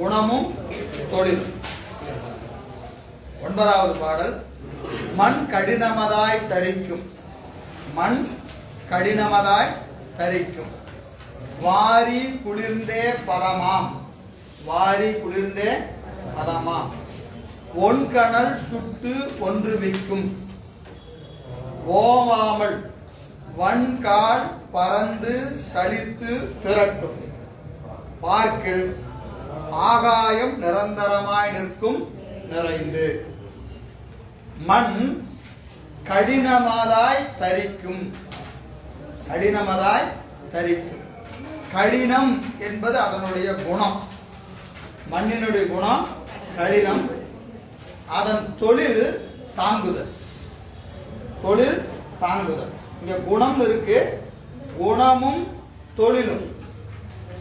குணமும் தொழிலும். ஒன்பதாவது பாடல். மண் கடினமதாய் தரிக்கும். மண் கடினமதாய் தரிக்கும். வாரி குளிர்ந்தே பரமாம். வாரி குளிர்ந்தே பதமாம். ஒன்கணல் சுட்டு ஒன்று விற்கும் ஓவாமல் வன்கால் பறந்து சலித்து திரட்டும். பார்க்கில் ஆகாயம் நிரந்தரமாய் நிற்கும் நிறைந்து. மண் கடினமாதாய் தரிக்கும். கடினமதாய் தரிக்கும். கடினம் என்பது அதனுடைய குணம். மண்ணினுடைய குணம் கடினம். அதன் தொழில் தாங்குதல். தொழில் தாங்குதல். இங்க குணம் இருக்கு குணமும் தொழிலும்.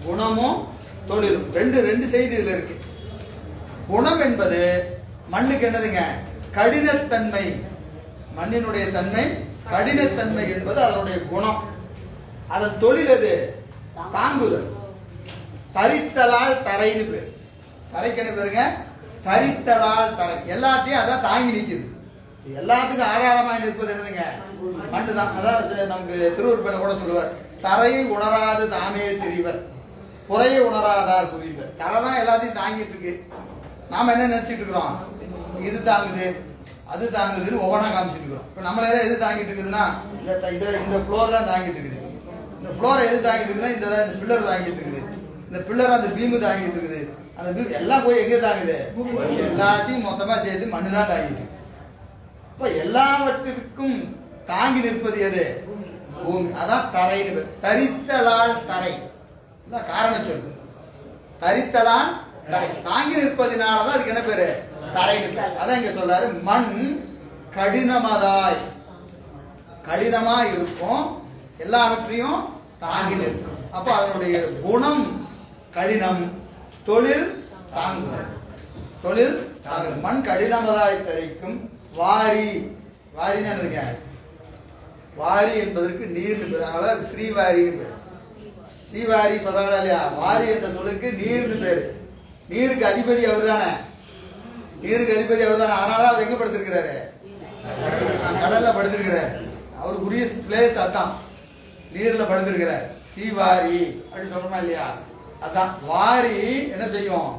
குணமும் தொழிலும். ரெண்டு ரெண்டு செய்தி இதுல இருக்கு. குணம் என்பது மண்ணுக்கு என்னதுங்க? கடினத்தன்மை. மண்ணினுடைய தன்மை கடினத்தன்மை என்பது அதனுடைய குணம். அதன் தொழில் அது தாங்குதல். தரித்தலால் தரைன்னு பேர். தரைக்கணும் பேருங்க? சரித்தலால் தரை. எல்லாத்தையும் அதான் தாங்கி நிற்குது எல்லாத்துக்கும் ஆதாரமாய் நிற்பது என்னதுங்க? மண்ணு தான் அதான் நமக்கு திருவருப்பனை கூட சொல்லுவார். தரையை உணராது தாமே தெரிவர். குறையை உணராதார் புரிவர் தரை தான் எல்லாத்தையும் தாங்கிட்டு இருக்கு. நாம என்ன நினைச்சிட்டு இருக்கிறோம்? இது தாங்குது அது தாங்குதுன்னு ஒவ்வொன்றா காமிச்சிட்டு இருக்கிறோம். இப்போ நம்மளெல்லாம் எது தாங்கிட்டு இருக்குதுன்னா இந்த இதை இந்த ஃப்ளோர் தான் தாங்கிட்டு இருக்குது. இந்த ஃப்ளோரை எது தாங்கிட்டு இருக்குதுன்னா இந்த இந்த பில்லர் தாங்கிட்டு இருக்குது. இந்த பில்லர் அந்த பீமு தாங்கிட்டு இருக்குது. அந்த பீம் எல்லாம் போய் எங்கே தாங்குது? எல்லாத்தையும் மொத்தமாக சேர்த்து மண்ணு தான் தாங்கிட்டு இப்போ எல்லாவற்றிற்கும் தாங்கி நிற்பது எது? பூமி. அதான் தரைன்னு தரித்தலால் தரை. காரண சொல் தரித்தலான் தரை. தாங்கி நிற்பதினாலதான் அதுக்கு என்ன பேரு? தரைன்னு அதான் இங்க சொல்றாரு மண் கடினமதாய். கடினமா இருக்கும் எல்லாவற்றையும் தாங்கி நிற்கும். அப்போ அதனுடைய குணம் கடினம். தொழில் தாங்கும் தொழில் மண் கடினமதாய் தரிக்கும் வாரி. வாரின்னு என்னதுங்க? வாரி என்பதற்கு நீர்னு பேர் அதனால அது ஸ்ரீவாரின்னு பேர். ஸ்ரீவாரி சொல்றாங்களா இல்லையா? வாரி என்ற சொல்லுக்கு நீர்னு பேரு. நீருக்கு அதிபதி அவர் தானே நீருக்கு அதிபதி அவர் தானே அதனால அவர் எங்க படுத்திருக்கிறாரு? கடல்ல படுத்திருக்கிறார். அவருக்குரிய பிளேஸ் அதான். நீர்ல படுத்திருக்கிறார். சீவாரி அப்படின்னு சொல்றோமா இல்லையா? அதான். வாரி என்ன செய்யும்?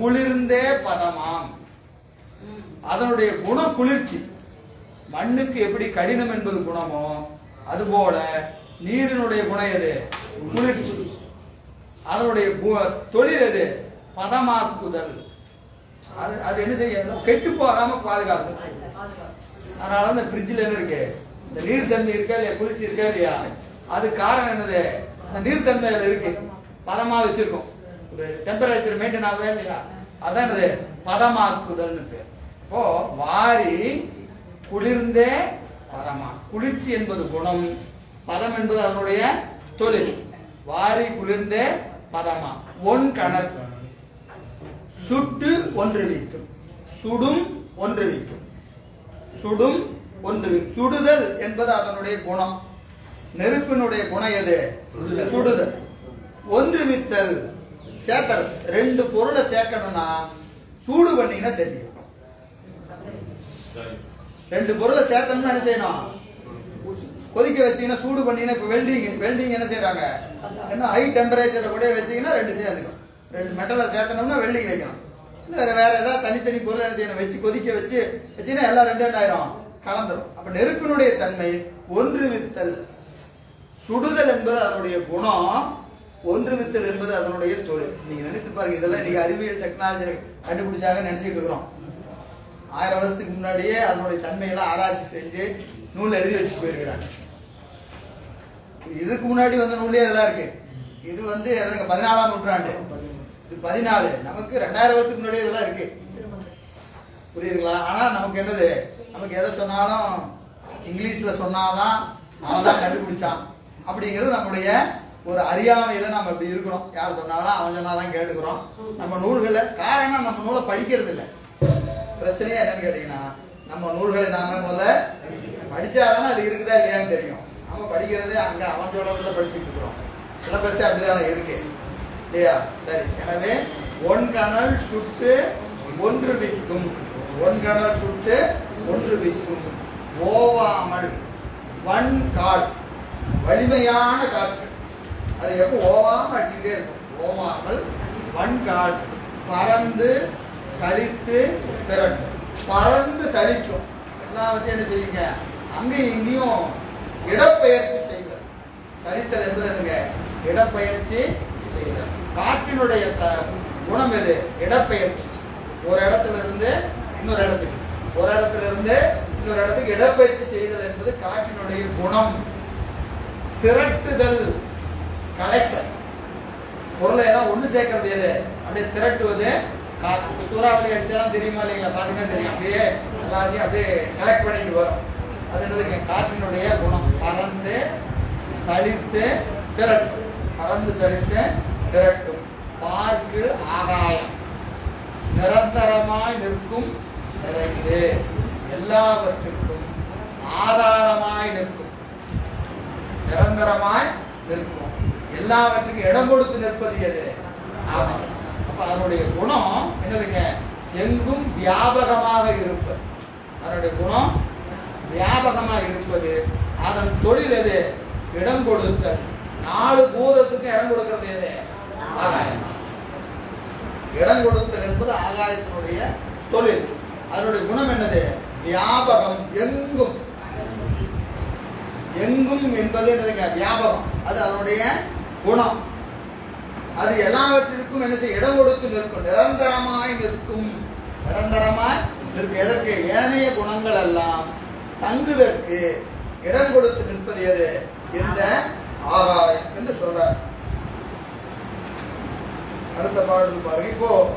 குளிர்ந்தே பதமாம். அதனுடைய குணம் குளிர்ச்சி. மண்ணுக்கு எப்படி கடினம் என்பது குணமோ அதுபோல நீரினுடைய குணம் எது? குளிர்ச்சி அதனுடைய கு- தொழில் எது? பதமாக்குதல். அது அது என்ன செய்யணும் கெட்டு போகாம பாதுகாக்கும் அதனால அந்த ஃப்ரிட்ஜில் என்ன இருக்கு? இந்த நீர்த்தன்மை இருக்கா இல்லையா? குளிர்ச்சி இருக்கா இல்லையா? அது காரணம் என்னது? அந்த நீர் தன்மையில இருக்கு. பதமா வச்சிருக்கோம். ஒரு டெம்பரேச்சர் மெயின்டைன் ஆகவே இல்லையா? அதான் என்னது? பதமாக்குதல்னு பேர். இப்போ வாரி குளிர்ந்தே பதமா. குளிர்ச்சி என்பது குணம். பதம் என்பது அதனுடைய தொழில். வாரி குளிர்ந்தே பதமா. ஒன் கணல் சுட்டு ஒன்று விக்கும். சுடும் ஒன்று விக்கும். சுடும் ஒன்று சுடுதல் என்பது அதனுடைய குணம். நெருப்பினுடைய குணம் எது? சுடுதல். ஒன்று வித்தல் சேர்த்தல் ரெண்டு பொருளை சேர்க்கணும்னா சூடு பண்ணீங்கன்னா சேர்த்திக்கணும் ரெண்டு பொருளை சேர்த்தணும்னா என்ன செய்யணும்? கொதிக்க வச்சீங்கன்னா சூடு பண்ணீங்கன்னா இப்போ வெல்டிங் வெல்டிங் என்ன செய்கிறாங்க என்ன ஹை டெம்பரேச்சரில் கூட வச்சிங்கன்னா ரெண்டு சேர்த்துக்கும் ரெண்டு மெட்டலை சேர்த்தனோம்னா வெல்டிங் வைக்கணும். இல்லை வேற ஏதாவது தனித்தனி பொருள் என்ன செய்யணும்? வச்சு கொதிக்க வச்சு வச்சீங்கன்னா எல்லாம் ரெண்டு ரெண்டாயிரம் கலந்துரும். அப்ப நெருப்பினுடைய தன்மை ஒன்று வித்தல். சுடுதல் என்பது அதனுடைய குணம் ஒன்று வித்தல் என்பது அதனுடைய தொழில். நீங்க நினைத்து பாருங்க இதெல்லாம் இன்னைக்கு அறிவியல் டெக்னாலஜி கண்டுபிடிச்சாங்க நினைச்சிட்டு இருக்கிறோம். ஆயிரம் வருஷத்துக்கு முன்னாடியே அதனுடைய தன்மையெல்லாம் ஆராய்ச்சி செஞ்சு நூல் எழுதி வச்சு போயிருக்கிறாங்க. இதுக்கு முன்னாடி வந்த நூலே இதெல்லாம் இருக்கு. இது வந்து எனக்கு பதினாலாம் நூற்றாண்டு. இது பதினாலு. நமக்கு ரெண்டாயிரம் வருஷத்துக்கு முன்னாடி இதெல்லாம் இருக்கு. புரியுதுங்களா? ஆனா நமக்கு என்னது நமக்கு எதை சொன்னாலும் இங்கிலீஷ்ல சொன்னாதான் அவன் தான் கண்டுபிடிச்சான். அப்படிங்கிறது நம்முடைய ஒரு அறியாமையில நம்ம இப்படி இருக்கிறோம். யார் சொன்னாலும் அவன் சொன்னாதான் கேட்டுக்கிறோம். நம்ம நூல்களை காரணம் நம்ம நூலை படிக்கிறது இல்லை. பிரச்சனையே என்னன்னு கேட்டீங்கன்னா நம்ம நூல்களை நாம முதல்ல படிச்சாதானே அது இருக்குதா இல்லையான்னு தெரியும். நம்ம படிக்கிறதே அங்கே அவன் சொல்றதுல படிச்சுட்டு இருக்கிறோம். சிலபஸ் அப்படிதானே இருக்கு. இல்லையா? சரி. எனவே ஒன் கணல் சுட்டு ஒன்று விற்கும். ஒன் கணல் சுட்டு ஒன்று விற்கும். ஓவாமல் வன் கால். வலிமையான காற்று. அது எப்போ? ஓவாமல் அடிச்சுட்டே இருக்கும். ஓவாமல் வன்கால் பறந்து சலித்து திரட்டும் பறந்து சலிக்கும். எல்லாவற்றையும் என்ன செய்யுங்க அங்கேயும் இங்கேயும் இடப்பெயர்ச்சி செய்தல் சலித்தல் என்பது என்னங்க இடப்பெயர்ச்சி செய்தல். காற்றினுடைய த- குணம் எது? இடப்பெயர்ச்சி. ஒரு இடத்துல இருந்து இன்னொரு இடத்துக்கு. ஒரு இடத்துல இருந்து இன்னொரு இடத்துக்கு இடப்பெயர்ச்சி செய்தல் என்பது காற்றினுடைய குணம். திரட்டுதல் கலெக்ஷன் பொருளை எல்லாம் ஒண்ணு சேர்க்கறது எது? அப்படியே திரட்டுவது காற்று. சூறாவளி அடிச்சாலும் தெரியுமா இல்லைங்களா? பாத்தீங்கன்னா தெரியும். அப்படியே எல்லாத்தையும் அப்படியே கலெக்ட் பண்ணிட்டு வரும். அது என்னதுங்க? காற்றினுடைய குணம். பறந்து சலித்து திரட்டும். பறந்து சலித்து திரட்டும். பார்க்கு ஆகாயம். நிரந்தரமாய் நிற்கும் நிறைந்து. எல்லாவற்றிற்கும் ஆதாரமாய் நிற்கும். நிரந்தரமாய் நிற்கும். எல்லாவற்றுக்கும் இடம் கொடுத்து நிற்பது எது? ஆகாயம் அப்ப அதனுடைய குணம் என்னதுங்க? எங்கும் வியாபகமாக இருப்பது. அதனுடைய குணம் வியாபகமாக இருப்பது அதன் தொழில் எது இடம் கொடுத்தல் நாலு பூதத்துக்கு இடம் கொடுக்கிறது எது ஆகாயம் இடம் கொடுத்தல் என்பது ஆகாயத்தினுடைய தொழில் அதனுடைய குணம் என்னது வியாபகம் எங்கும். எங்கும் என்பது என்னதுங்க? வியாபகம். அது அதனுடைய குணம். அது எல்லாவற்றிற்கும் என்ன செய்ய இடம் கொடுத்து நிற்கும். நிரந்தரமாய் நிற்கும். நிரந்தரமாய் நிற்கும். எதற்கு? ஏனைய குணங்கள் எல்லாம் தங்குதற்கு இடம் கொடுத்து நிற்பது எது? இந்த ஆகாயம் என்று சொல்றார். அடுத்த பாடல் பாருங்க. இப்போ